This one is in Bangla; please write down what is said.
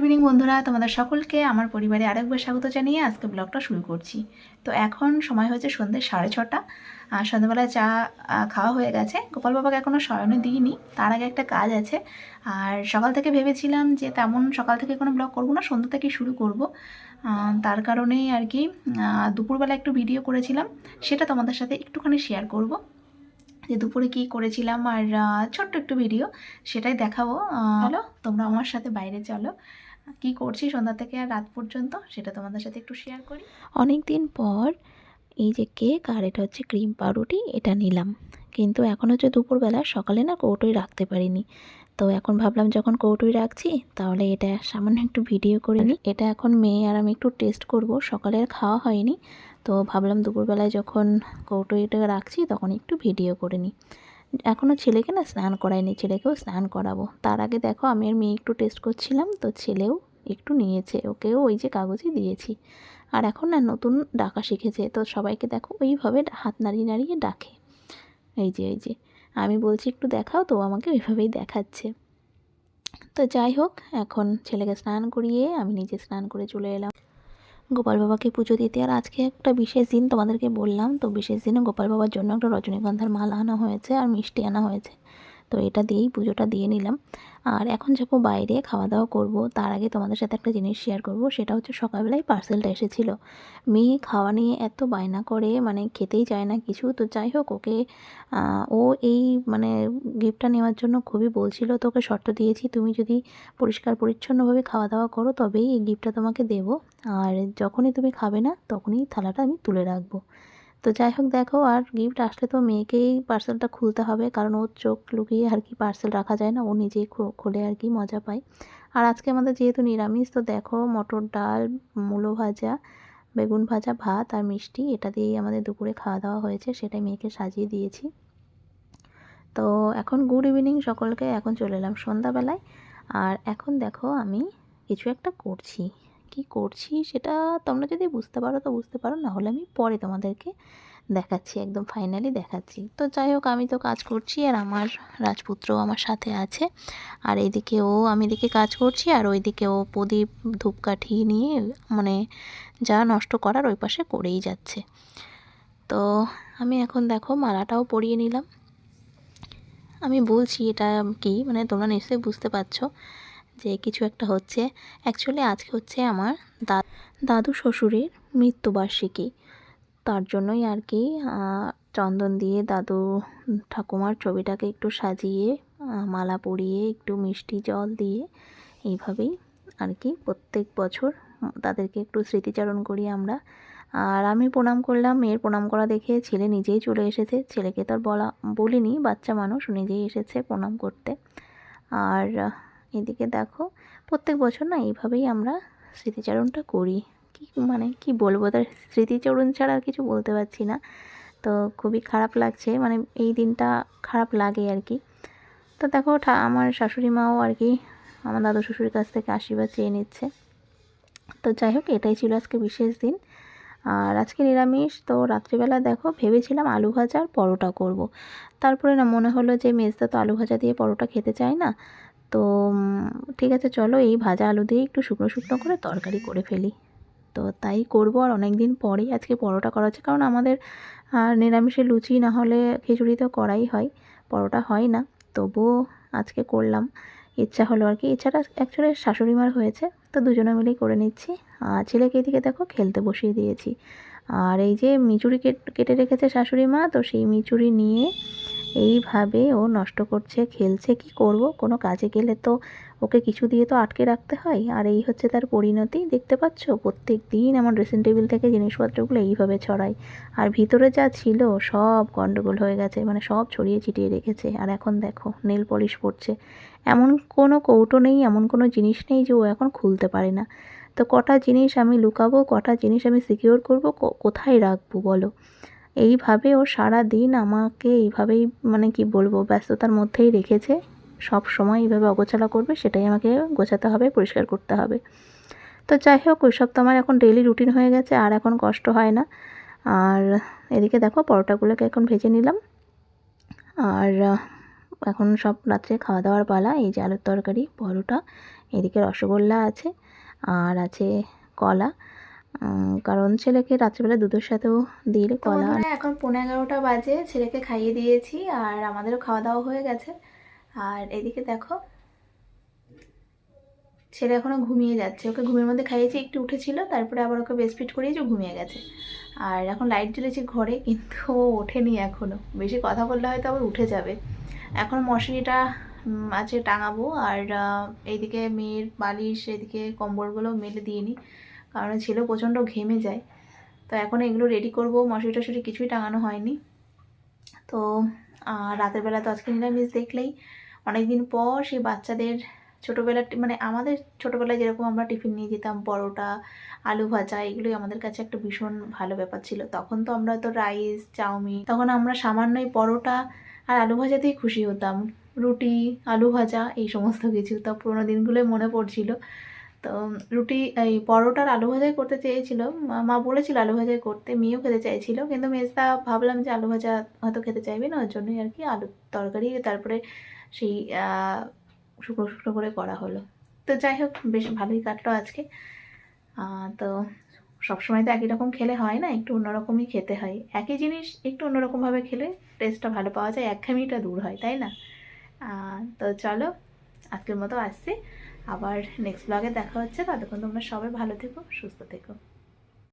ইভিনিং বন্ধুরা তোমাদের সকলকে আমার পরিবারে আরেকবার স্বাগত জানিয়ে আজকে ব্লগটা শুরু করছি। তো এখন সময় হয়েছে সন্ধ্যে সাড়ে ছটা। আর সন্ধ্যাবেলায় চা খাওয়া হয়ে গেছে। গোপাল বাবাকে এখনও শয়নে দিইনি তার আগে একটা কাজ আছে। আর সকাল থেকে ভেবেছিলাম যে তেমন সকাল থেকে কোনো ব্লগ করব না সন্ধ্যা থেকে শুরু করব। তার কারণেই আর কি দুপুরবেলা একটু ভিডিও করেছিলাম সেটা তোমাদের সাথে একটুখানি শেয়ার করব। যে দুপুরে কী করেছিলাম আর ছোট্ট একটু ভিডিও সেটাই দেখাবো। হ্যালো তোমরা আমার সাথে বাইরে চলো। কি করছি সন্ধ্যা থেকে আর রাত পর্যন্ত সেটা তোমাদের সাথে একটু শেয়ার করি। অনেক দিন পর এই যে কেক আর এটা হচ্ছে ক্রিম পাউরুটি, এটা নিলাম। কিন্তু এখন হচ্ছে দুপুরবেলা সকালে না কৌটোই রাখতে পারিনি। তো এখন ভাবলাম যখন কৌটোই রাখছি তাহলে এটা সামান্য একটু ভিডিও করে নিই। এটা এখন মেয়ে আর আমি একটু টেস্ট করব। সকালে খাওয়া হয়নি। তো ভাবলাম দুপুরবেলায় যখন কৌটোইটা রাখছি তখন একটু ভিডিও করে নিই। এখনও ছেলেকে না স্নান করায়নি, ছেলেকেও স্নান করাবো। তার আগে দেখো, আমি আর মেয়ে একটু টেস্ট করছিলাম, তো ছেলেও একটু নিয়েছে, ওকেও ওই যে কাগজই দিয়েছি। আর এখন না নতুন ডাকা শিখেছে, তো সবাইকে দেখো ওইভাবে হাত নাড়িয়ে নাড়িয়ে ডাকে। এই যে এই যে, আমি বলছি একটু দেখাও তো আমাকে ওইভাবেই দেখাচ্ছে। তো যাই হোক, এখন ছেলেকে স্নান করিয়ে আমি নিজে স্নান করে চলে এলাম। গোপাল বাবাকে পুজো দিতে। আর আজকে একটা বিশেষ দিন তোমাদেরকে বললাম। তো বিশেষ দিনে গোপাল বাবার জন্য একটা রজনীগন্ধার মাল আনা হয়েছে আর মিষ্টি আনা হয়েছে। তো এটা দিয়েই পুজোটা দিয়ে নিলাম। আর এখন যাব বাইরে খাওয়া দাওয়া করব। তার আগে তোমাদের সাথে একটা জিনিস শেয়ার করব, সেটা হচ্ছে সকালবেলায় পার্সেলটা এসেছিল। মেয়ে খাওয়া নিয়ে এত বায়না করে মানে খেতেই চায় না কিছু। তো যাই হোক, ওকে ও এই মানে গিফটটা নেওয়ার জন্য খুবই বলছিল তো ওকে শর্ত দিয়েছি, তুমি যদি পরিষ্কার পরিচ্ছন্নভাবে খাওয়া দাওয়া করো, তবেই এই গিফটটা তোমাকে দেবো। আর যখনই তুমি খাবে না, তখনই থালাটা আমি তুলে রাখব। তো যাই হোক দেখো, আর গিফট আসলে তো মেয়েকেই পার্সেলটা খুলতে হবে, কারণ ওর চোখ লুকিয়ে আর কি পার্সেল রাখা যায় না, ও নিজেই খোলে আর কি মজা পায়। আর আজকে আমাদের যেহেতু নিরামিষ, তো দেখো মটর ডাল, মূলো ভাজা, বেগুন ভাজা, ভাত আর মিষ্টি, এটা দিয়েই আমাদের দুপুরে খাওয়া দাওয়া হয়েছে, সেটাই মেয়েকে সাজিয়ে দিয়েছি। তো এখন গুড ইভিনিং সকলকে, এখন চলে এলাম সন্ধ্যাবেলায়। আর এখন দেখো আমি কিছু একটা করছি। কি করছি সেটা তোমরা যদি বুঝতে পারো, তো বুঝতে পারো। না হলে আমি পরে তোমাদেরকে দেখাচ্ছি, একদম ফাইনালি দেখাচ্ছি। তো যাই হোক, আমি তো কাজ করছি আর আমার রাজপুত্রও আমার সাথে আছে। আর এইদিকে ও, আমি এদিকে কাজ করছি আর ওইদিকে ও প্রদীপ ধূপকাঠি নিয়ে মানে যা নষ্ট করার ওই পাশে করেই যাচ্ছে। তো আমি এখন দেখো, মালাটাও পরিয়ে নিলাম। আমি বলছি এটা কি? মানে তোমরা নিশ্চয়ই বুঝতে পারছ। যে কিছু একটা হচ্ছে। অ্যাকচুয়ালি আজকে হচ্ছে আমার দাদু শ্বশুরের মৃত্যুবার্ষিকী। তার জন্যই আর কি চন্দন দিয়ে দাদু ঠাকুমার ছবিটাকে একটু সাজিয়ে মালা পরিয়ে, একটু মিষ্টি জল দিয়ে এইভাবেই আর কি প্রত্যেক বছর তাদেরকে একটু স্মৃতিচারণ করি আমরা। আর আমি প্রণাম করলাম, মেয়ের প্রণাম করা দেখে ছেলে নিজেই চলে এসেছে। ছেলেকে তো আর বলা, বলিনি, বাচ্চা মানুষ, নিজেই এসেছে প্রণাম করতে। আর এদিকে দেখো, প্রত্যেক বছর না এইভাবেই আমরা স্মৃতিচারণটা করি। কি মানে কি বলব, তার স্মৃতিচারণ ছাড়া আর কিছু বলতে পারছি না। তো খুবই খারাপ লাগছে মানে এই দিনটা খারাপ লাগে আর কি। তো দেখো আমার শাশুড়ি মাও আর কি আমার দাদু শ্বশুরের কাছ থেকে আশীর্বাদ চেয়ে নিচ্ছে। তো যাই হোক, এটাই ছিল আজকে বিশেষ দিন। আর আজকে নিরামিষ, তো রাত্রিবেলা দেখো, ভেবেছিলাম আলু ভাজা আর পরোটা করব। তারপরে না মনে হলো যে মেজদা তো আলু ভাজা দিয়ে পরোটা খেতে চায় না তো ঠিক আছে, চলো এই ভাজা আলু দিয়ে একটু শুকনো শুকনো করে তরকারি করে ফেলি। তো তাই করব আর অনেক দিন পরেই আজকে পরোটা করা হচ্ছে, কারণ আমাদের, আর নিরামিষে লুচি না হলে খিচুড়ি তো করাই হয়, পরোটা হয় না। তবুও আজকে করলাম, ইচ্ছা হলো আর কি। এছাড়া অ্যাকচুয়ালি শাশুড়ি মার হয়েছে, তো দুজনে মিলেই করে নিচ্ছি। আর ছেলেকে এদিকে দেখো খেলতে বসিয়ে দিয়েছি। আর এই যে মিচুরি কেটে রেখেছে শাশুড়ি মা, তো সেই মিচুরি নিয়ে এইভাবে ও নষ্ট করছে, খেলছে, কি করব? কোনো কাজে গেলে তো ওকে কিছু দিয়ে তো আটকে রাখতে হয়। আর এই হচ্ছে তার পরিণতি। দেখতে পাচ্ছ প্রত্যেক দিন আমার ড্রেসিং টেবিল থেকে জিনিসপত্রগুলো এইভাবে ছড়াই আর ভিতরে যা ছিল সব গন্ডগোল হয়ে গেছে মানে সব ছড়িয়ে ছিটিয়ে রেখেছে। আর এখন দেখো নেল পলিশ পড়ছে এমন কোনো কৌটো নেই, এমন কোনো জিনিস নেই যে ও এখন খুলতে পারে না। তো কটা জিনিস আমি লুকাবো, কটা জিনিস আমি সিকিওর করব কোথায় রাখব বলো? এইভাবে ও সারা দিন আমাকে এইভাবেই মানে কি বলব, ব্যস্ততার মধ্যেই রেখেছে। সব সময় এইভাবে অগোছালা করবে, সেটাই আমাকে গোছাতে হবে, পরিষ্কার করতে হবে। তো যাই হোক, ওইসব তো আমার এখন ডেলি রুটিন হয়ে গেছে, আর এখন কষ্ট হয় না। আর এদিকে দেখো, পরোটাগুলোকে এখন ভেজে নিলাম। আর এখন সব রাত্রে খাওয়া দাওয়ার পালা, এই যে আলুর তরকারি, পরোটা, এদিকে রসগোল্লা আছে, আর আছে কলা। কারণ ছেলেকে রাত্রিবেলা দুধের সাথেও দিলে কলা এখন পনেরো এগারোটা বাজে ছেলেকে খাইয়ে দিয়েছি আর আমাদেরও খাওয়া দাওয়া হয়ে গেছে। আর এদিকে দেখো ছেলে এখনও ঘুমিয়ে যাচ্ছে। ওকে ঘুমের মধ্যে খাইয়েছি একটু উঠেছিল তারপরে আবার ওকে বেস্টফিট করিয়েছি ঘুমিয়ে গেছে। আর এখন লাইট জ্বলেছি ঘরে কিন্তু ও ওঠেনি এখনও। বেশি কথা বললে হয়তো আবার উঠে যাবে। এখন মশারিটা আছে টাঙাবো আর এইদিকে মেয়ের বালিশ এদিকে কম্বলগুলো মেলে দিয়ে নিই কারণ ছেলে প্রচণ্ড ঘেমে যায়। তো এখন এগুলো রেডি করব, মশারি টশারি কিছুই টাঙানো হয়নি। তো রাতের বেলা তো আজকে নিরামিষ দেখলেই অনেক দিন পর সেই বাচ্চাদের ছোটোবেলার মানে আমাদের ছোটোবেলায় যেরকম আমরা টিফিন নিয়ে যেতাম, পরোটা, আলু ভাজা, এগুলোই আমাদের কাছে একটা ভীষণ ভালো ব্যাপার ছিল। তখন তো আমরা তো রাইস চাউমিন, তখন আমরা সামান্যই পরোটা আর আলু ভাজাতেই খুশি হতাম। রুটি, আলু ভাজা, এই সমস্ত কিছু। তো পুরোনো দিনগুলোই মনে পড়ছিল। তো রুটি, এই পরোটার আলু ভাজাই করতে চেয়েছিল। মা- বলেছিল আলু ভাজাই করতে, মেয়েও খেতে চাইছিল। কিন্তু মেজদা, ভাবলাম যে আলু ভাজা হয়তো খেতে চাইবে না ওর জন্যই আর কি আলু তরকারি তারপরে সেই শুকনো শুকনো করে করা হলো। তো যাই হোক, বেশ ভালোই কাটলো আজকে। তো সবসময় তো একই রকম খেলে হয় না, একটু অন্যরকমই খেতে হয়। একই জিনিস একটু অন্যরকমভাবে খেলে টেস্টটা ভালো পাওয়া যায় একঘেয়েমিটা দূর হয়, তাই না? তো চলো, আজকের মতো আসছি। আবার নেক্সট ব্লগে দেখা হচ্ছে। ততক্ষণ তোমরা সবাই ভালো থেকো সুস্থ থেকো।